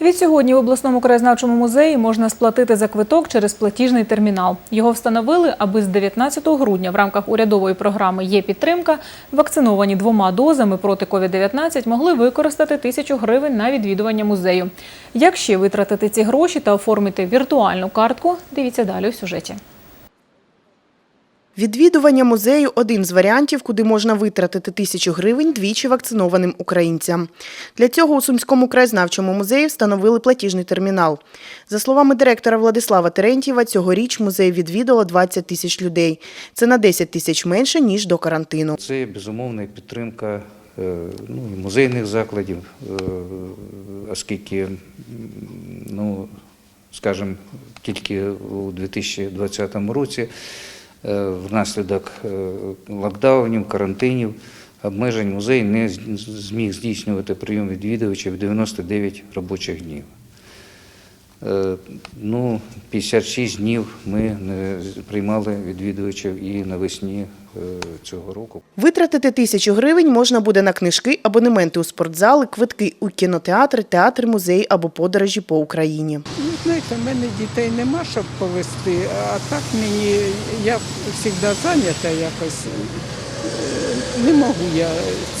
Відсьогодні в обласному краєзнавчому музеї можна сплатити за квиток через платіжний термінал. Його встановили, аби з 19 грудня в рамках урядової програми «Є підтримка» вакциновані двома дозами проти COVID-19 могли використати тисячу гривень на відвідування музею. Як ще витратити ці гроші та оформити віртуальну картку, дивіться далі у сюжеті. Відвідування музею – один з варіантів, куди можна витратити тисячу гривень двічі вакцинованим українцям. Для цього у Сумському краєзнавчому музеї встановили платіжний термінал. За словами директора Владислава Терентьєва, цьогоріч музей відвідало 20 тисяч людей. Це на 10 тисяч менше, ніж до карантину. Це безумовна підтримка е, ну, музейних закладів, е, оскільки, ну, скажімо, тільки у 2020 році внаслідок е, локдаунів, карантинів, обмежень музей не зміг здійснювати прийом відвідувачів 99 робочих днів. Е, Ну, 56 днів ми не приймали відвідувачів і навесні е, цього року. Витратити тисячу гривень можна буде на книжки, абонементи у спортзали, квитки у кінотеатри, театри, музеї або подорожі по Україні. Ну, в мене дітей нема, щоб повезти, а так мені я завжди зайнята якось. Е, Не можу я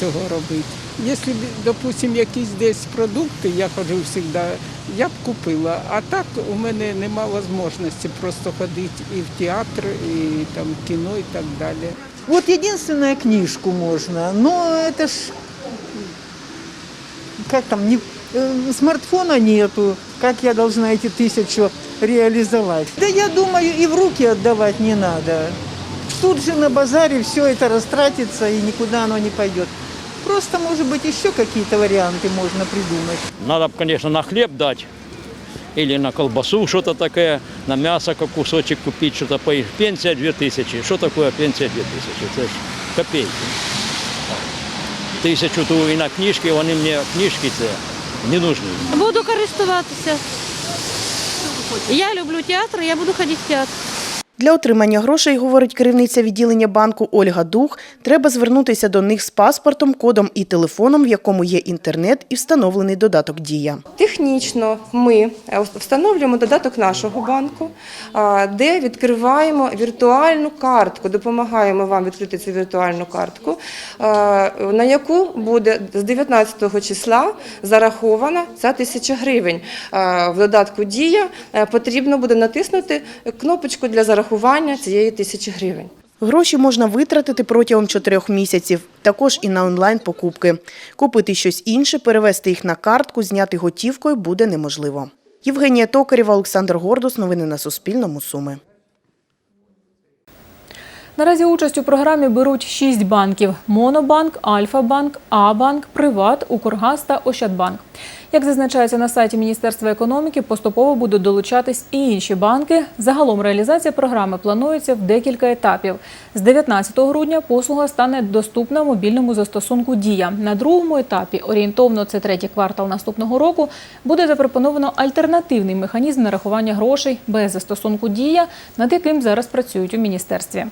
цього робити. Якщо, б, допустим, якісь десь продукти, я ходжу завжди, я б купила. А так у мене немає можливості просто ходити і в театр, і там в кіно, і так далі. Вот единственная книжку можно, но это ж как там не смартфона нету, как я должна эти тысячу реализовать? Да я думаю, и в руки отдавать не надо. Тут же на базаре все это растратится и никуда оно не пойдет. Просто, может быть, еще какие-то варианты можно придумать. Надо, конечно, на хлеб дать или на колбасу что-то такое, на мясо как кусочек купить, что-то поесть. Пенсия 2000. Что такое пенсия 2000? Это ж копейки. Тисячу ту і на книжки, вони мені книжки це не нужно. Буду користуватися. Я люблю театр, я буду ходити в театр. Для отримання грошей, говорить керівниця відділення банку Ольга Дух, треба звернутися до них з паспортом, кодом і телефоном, в якому є інтернет і встановлений додаток «Дія». Технічно ми е, встановлюємо додаток нашого банку, де відкриваємо віртуальну картку, допомагаємо вам відкрити цю віртуальну картку, на яку буде з 19 числа зарахована ця тисяча гривень. В додатку Дія е, потрібно буде натиснути кнопочку для зарахування цієї тисячі гривень. Гроші можна витратити протягом чотирьох місяців, також і на онлайн-покупки. Купити щось інше, перевести їх на картку, зняти готівкою буде неможливо. Євгенія Токарєва, Олександр Гордус. Новини на Суспільному. Суми. Наразі участь у програмі беруть шість банків: Монобанк, Альфа-банк, А-банк, Приват, Укргаз та Ощадбанк. Як зазначається на сайті Міністерства економіки, поступово будуть долучатись і інші банки. Загалом реалізація програми планується в декілька етапів. З 19 грудня послуга стане доступна мобільному застосунку Дія. На другому етапі, орієнтовно це третій квартал наступного року, буде запропоновано альтернативний механізм нарахування грошей без застосунку Дія, над яким зараз працюють у міністерстві.